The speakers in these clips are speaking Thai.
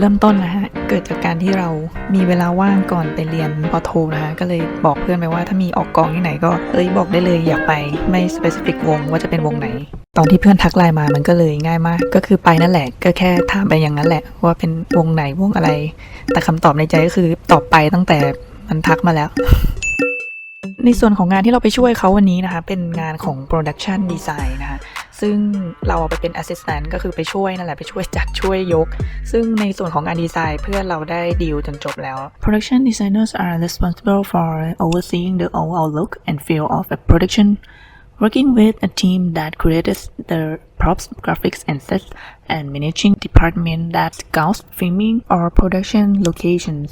เริ่มต้นนะฮะ เกิดจากการที่เรามีเวลาว่างก่อนไปเรียนปอโทนะฮะ ก็เลยบอกเพื่อนไปว่าถ้ามีออกกองที่ไหนก็เอ้ยบอกได้เลยอยากไปไม่ specific วงว่าจะเป็นวงไหน ตอนที่เพื่อนทักไลน์มามันก็เลยง่ายมาก ก็คือไปนั่นแหละ ก็แค่ถามไปอย่างนั้นแหละ ว่าเป็นวงไหนวงอะไร แต่คำตอบในใจก็คือตอบไปตั้งแต่มันทักมาแล้วในส่วนของงานที่เราไปช่วยเขาวันนี้นะคะ เป็นงานของ production design นะคะ ซึ่งเราเอาไปเป็น assistant ก็คือไปช่วยนั่นแหละไปช่วยจัดช่วยยก ซึ่งในส่วนของงานดีไซน์เพื่อเราได้ดีลจนจบแล้ว production designers are responsible for overseeing the overall look and feel of a production working with a team that creates the props, graphics, and sets, and managing department that scouts filming or production locations.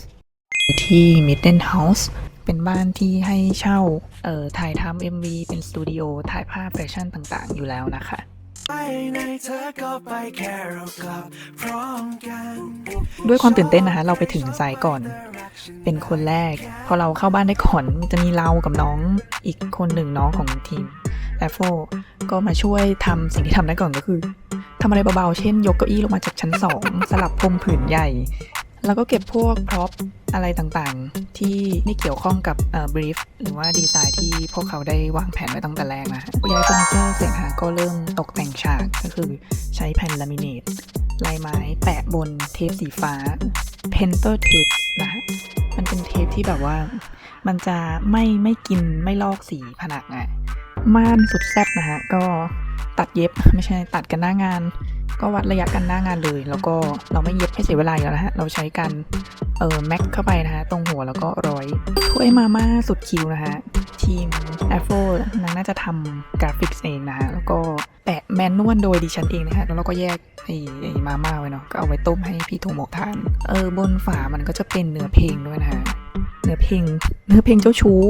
ที่ Midden House เป็นบ้านที่ให้เช่าเอ่อถ่ายทำ MV เป็นสตูดิโอถ่ายภาพแฟชั่นต่างๆ อยู่แล้วนะคะไปในเธอก็ไปแค่เรากลับพร้อมกันด้วยความตื่นเต้นนะคะ เราไปถึงสายก่อน เป็นคนแรก พอเราเข้าบ้านได้ก่อนจะมีเรากับน้องอีกคนหนึ่งน้องของทีมแอฟโฟก็มาช่วยทำสิ่งที่ทำได้ก่อนก็คือทำอะไรเบาๆ เช่น ยกเก้าอี้ลงมาจากชั้น 2 สลับพรมผืนใหญ่ แล้วก็เก็บพวกพร็อพ อะไรต่างๆ ที่ไม่เกี่ยวข้องกับเอ่อบรีฟหรือว่าดีไซน์ที่พวกเขาได้วางแผนไว้ตั้งแต่แรกนะย้ายเฟอร์นิเจอร์เสร็จค่ะก็เริ่มตกแต่งฉากก็คือใช้แผ่นลามิเนตลายไม้แปะบนเทปสีฟ้าเพนเตอร์เทปนะฮะมันเป็นเทปที่แบบว่า มันจะไม่ไม่กินไม่ลอกสีผนังอะม่านสุดแซ่บนะฮะก็ตัดเย็บไม่ใช่ตัดกันหน้างาน ก็วัดระยะกันหน้างานเลย แล้วก็เราไม่เย็บให้เสียเวลาแล้วนะฮะ เราใช้กันเออแม็กเข้าไปนะฮะ ตรงหัวแล้วก็ร้อยถ้วยมาม่าสุดคิวนะฮะ ทีมแอฟโฟนางน่าจะทำกราฟิกเองนะฮะ แล้วก็แปะแมนนวลโดยดิฉันเองนะฮะ แล้วเราก็แยกไอ้ไอ้มาม่าไว้เนาะ ก็เอาไว้ต้มให้พี่โทโมะทาน เออบนฝามันก็จะเป็นเนื้อเพลงด้วยนะฮะ เนื้อเพลง เนื้อเพลงเจ้าชู้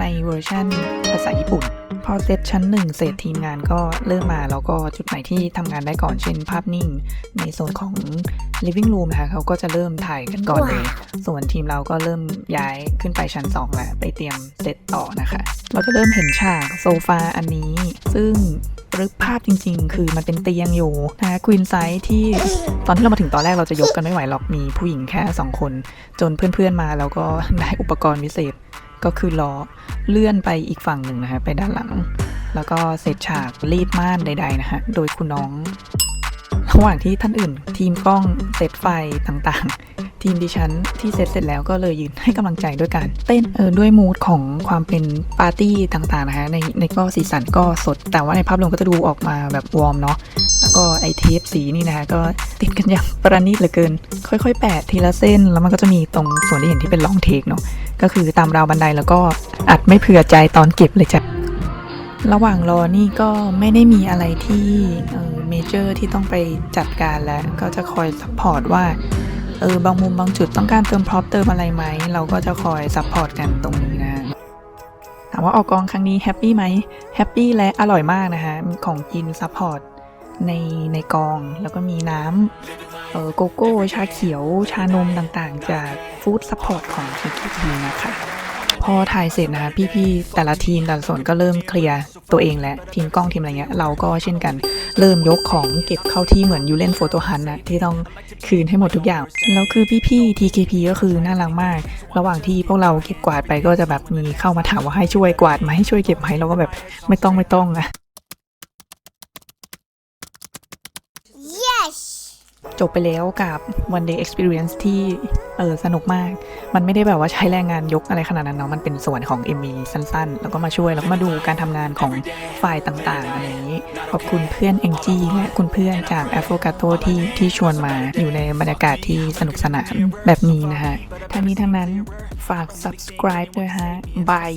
ในเวอร์ชันภาษาญี่ปุ่น พอเซตชั้นหนึ่งเสร็จทีมงานก็เริ่มมาแล้วก็จุดไหนที่ทำงานได้ก่อนเช่นภาพนิ่ง ในโซนของ living room นะคะเขาก็จะเริ่มถ่ายกันก่อนเลย ส่วนทีมเราก็เริ่มย้ายขึ้นไปชั้น2แล้วไปเตรียมเซตต่อนะคะ เราจะเริ่มเห็นฉากโซฟาอันนี้ ซึ่งรึกภาพจริง ๆ คือมันเป็นเตียงอยู่นะคะควีนไซส์ที่ตอนที่เรามาถึงตอนแรกเราจะยกกันไม่ไหวหรอกมีผู้หญิงแค่ 2 คน จนเพื่อนๆมาแล้วก็ได้อุปกรณ์พิเศษ ก็คือล้อเลื่อนไปอีกฝั่งหนึ่งนะฮะไปด้านหลัง แล้วก็เซตฉากรีดม่านใดๆนะฮะโดยคุณน้อง ระหว่างที่ท่านอื่น ทีมกล้องเซตไฟต่างๆ ทีมดิฉันที่เซตเสร็จแล้วก็เลยยืนให้กำลังใจด้วยการเต้นเออด้วยมูดของความเป็นปาร์ตี้ต่างๆนะฮะในในก็สีสันก็สด แต่ว่าในภาพรวมก็จะดูออกมาแบบวอร์มเนาะ ก็ไอเทปสีนี่นะฮะก็ติดกันอย่างประณีตเหลือเกิน ค่อยๆ แปะทีละเส้น แล้วมันก็จะมีตรงส่วนที่เห็นที่เป็นลองเทคเนาะก็คือตามราวบันไดแล้วก็อัดไม่เผื่อใจตอนเก็บเลยจ้ะระหว่างรอนี่ก็ไม่ได้มีอะไรที่เมเจอร์ที่ต้องไปจัดการแล้วก็จะคอยซัพพอร์ตว่าเออบางมุมบางจุดต้องการเติมพร็อพเติมอะไรไหม เราก็จะคอยซัพพอร์ตกันตรงนี้นะถามว่าออกกองครั้งนี้แฮปปี้ไหมแฮปปี้และอร่อยมากนะคะของกินซัพพอร์ต ในในกอง แล้วก็มีน้ำเออโกโก้ ชาเขียว ชานมต่างๆ จากฟู้ดซัพพอร์ตของ TKT นะคะ พอถ่ายเสร็จนะคะพี่ๆ แต่ละทีมแต่ละส่วนก็เริ่มเคลียร์ตัวเองและทีมกล้องทีมอะไรเงี้ย เราก็เช่นกัน เริ่มยกของเก็บเข้าที่เหมือนยูเล่นโฟโต้ฮันนะที่ต้องคืนให้หมดทุกอย่าง แล้วคือพี่ๆ TKP ก็คือน่ารักมาก ระหว่างที่พวกเราเก็บกวาดไปก็จะแบบมีเข้ามาถามว่าให้ช่วยกวาดไหมให้ช่วยเก็บไหมเราก็แบบไม่ต้องไม่ต้องอะ จบไปแล้วกับ one day experience ที่เออสนุกมาก มันไม่ได้แบบว่าใช้แรงงานยกอะไรขนาดนั้นเนาะ มันเป็นส่วนของ MV สั้นๆ แล้วก็มาช่วย แล้วก็มาดูการทำงานของฝ่ายต่างๆอะไรอย่างนี้ ขอบคุณเพื่อนเองจีและคุณเพื่อนจาก a f r o g a t o ที่ที่ชวนมาอยู่ในบรรยากาศที่สนุกสนานแบบนี้นะฮะทั้งนี้ทั้งนั้นฝาก subscribe ด้วยฮะบาย